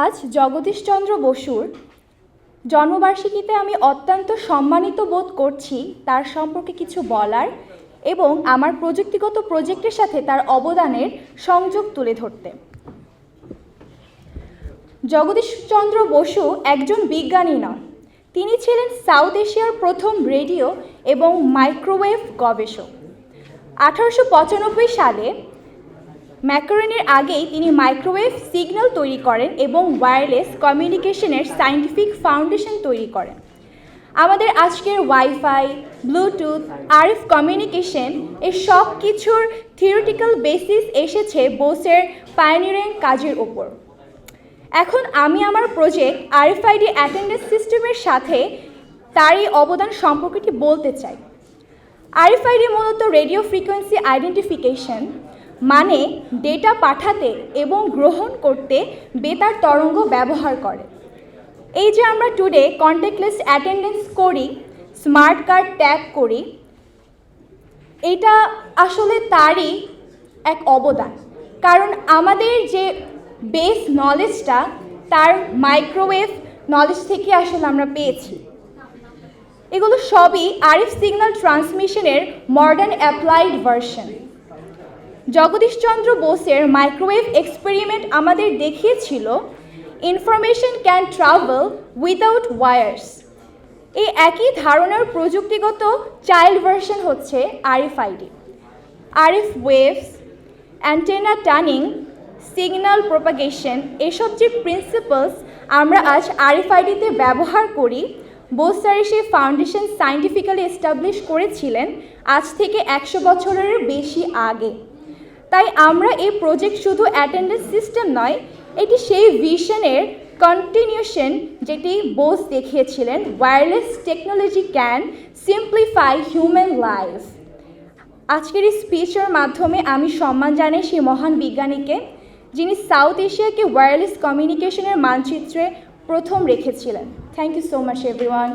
আজ জগদীশচন্দ্র বসুর জন্মবার্ষিকীতে আমি অত্যন্ত সম্মানিত বোধ করছি তার সম্পর্কে কিছু বলার এবং আমার প্রযুক্তিগত প্রজেক্টের সাথে তার অবদানের সংযোগ তুলে ধরতে। জগদীশচন্দ্র বসু একজন বিজ্ঞানী নন। তিনি ছিলেন সাউথ এশিয়ার প্রথম রেডিও এবং মাইক্রোওয়েভ গবেষক। আঠারোশো পঁচানব্বই সালে ম্যাকরনের আগেই তিনি মাইক্রোওয়েভ সিগন্যাল তৈরি করেন এবং ওয়্যারলেস কমিউনিকেশনের সায়েন্টিফিক ফাউন্ডেশন তৈরি করেন। আমাদের আজকের ওয়াইফাই, ব্লুটুথ, আরএফ কমিউনিকেশন এর সব কিছুর থিওরিটিক্যাল বেসিস এসেছে বোসের পায়োনিয়ারিং কাজের ওপর। এখন আমি আমার প্রজেক্ট আরএফআইডি অ্যাটেন্ডেন্স সিস্টেমের সাথে তার এই অবদান সম্পর্কটি বলতে চাই। আরএফআইডি মূলত রেডিও ফ্রিকোয়েন্সি আইডেন্টিফিকেশন মানে ডেটা পাঠাতে এবং গ্রহণ করতে বেতার তরঙ্গ ব্যবহার করে। এই যে আমরা টুডে কন্ট্যাক্টলেস অ্যাটেন্ডেন্স করি স্মার্ট কার্ড ট্যাগ করি, এটা আসলে তারই এক অবদান। কারণ আমাদের যে বেস নলেজটা তার মাইক্রোওয়েভ নলেজ থেকে আসলে আমরা পেয়েছি। এগুলো সবই আরিফ সিগন্যাল ট্রান্সমিশনের মডার্ন অ্যাপ্লাইড ভার্সন জগদীশচন্দ্র বোসের মাইক্রোওয়েভ এক্সপেরিমেন্ট আমাদের দেখিয়েছিল information can travel without wires এই একই ধারণার প্রযুক্তিগত চাইল্ড ভার্সন হচ্ছে RFID RF waves antenna tuning signal propagation এসব যে প্রিন্সিপালস আমরা আজ আরএফআইডিতে ব্যবহার করি বোসারি সেই ফাউন্ডেশন সায়েন্টিফিক্যালি এস্টাবলিশ করেছিলেন আজ থেকে একশো বছরের বেশি আগে। তাই আমরা এই প্রজেক্ট শুধু অ্যাটেন্ডেন্স সিস্টেম নয়, এটি সেই ভিশনের কন্টিনিউশন যেটি বোস দেখিয়েছিলেন wireless technology can simplify human life আজকের এই স্পিচের মাধ্যমে আমি সম্মান জানাই সেই মহান বিজ্ঞানীকে, যিনি সাউথ এশিয়াকে ওয়্যারলেস কমিউনিকেশনের মানচিত্রে প্রথম রেখেছিলেন। Thank you so much everyone